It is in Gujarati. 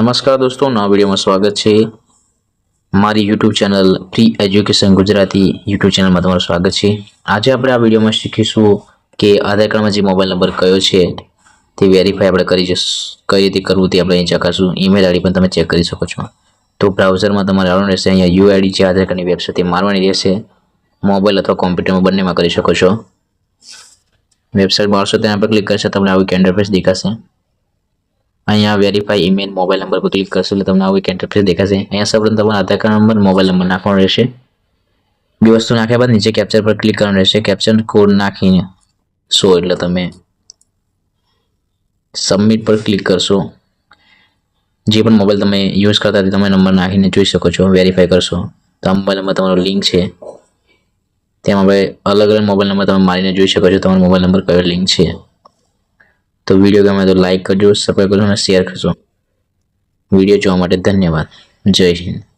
નમસ્કાર દોસ્તો, નવા વિડીયોમાં સ્વાગત છે. મારી YouTube channel free education Gujarati YouTube ચેનલમાં તમારું સ્વાગત છે. આજે આપણે આ વિડીયોમાં શીખીશું કે આધાર કાર્ડમાં જે મોબાઈલ નંબર કયો છે, તે વેરીફાઈ આપણે કરી કઈ રીતે કરવું તે આપણે અહીં ચકાસું ઈમેલ આઈડી પણ તમે ચેક કરી શકો છો. તો બ્રાઉઝરમાં તમારે આવવાનું રહેશે, અહીંયા યુઆઈડી છે આધાર કાર્ડની વેબસાઇટ મારવાની રહેશે. મોબાઈલ અથવા કોમ્પ્યુટરમાં બંનેમાં કરી શકો છો. વેબસાઇટ મારશો તેના પર ક્લિક કરશે તમને આવું ઇન્ટરફેસ દેખાશે. અહીંયા વેરીફાઈ ઈમેલ મોબાઈલ નંબર પર ક્લિક કરશો એટલે તમને આવું એક ઇન્ટરફેસ દેખાશે. અહીંયા સૌપ્રથમ તમારો Aadhaar card number mobile number નાખવાનો રહેશે. બે વસ્તુ નાખ્યા બાદ નીચે કેપ્ચર પર ક્લિક કરવાનું રહેશે. કેપ્ચર કોડ નાખીને સો એટલે તમે સબમિટ પર ક્લિક કરશો. જે પણ મોબાઈલ તમે યુઝ કરતા તમે નંબર નાખીને જોઈ શકો છો. વેરીફાઈ કરશો. તો મોબાઈલ નંબર તમારો લિંક છે. તેમાં આપણે અલગ અલગ મોબાઈલ નંબર તમે મારીને જોઈ શકો છો. તમારો મોબાઈલ નંબર કયો લિંક છે. તો વીડિયો ગમે તો લાઈક કરજો સબસ્ક્રાઈબ કરજો અને શેર કરજો. વીડિયો જોવા માટે ધન્યવાદ. જય હિન્દ.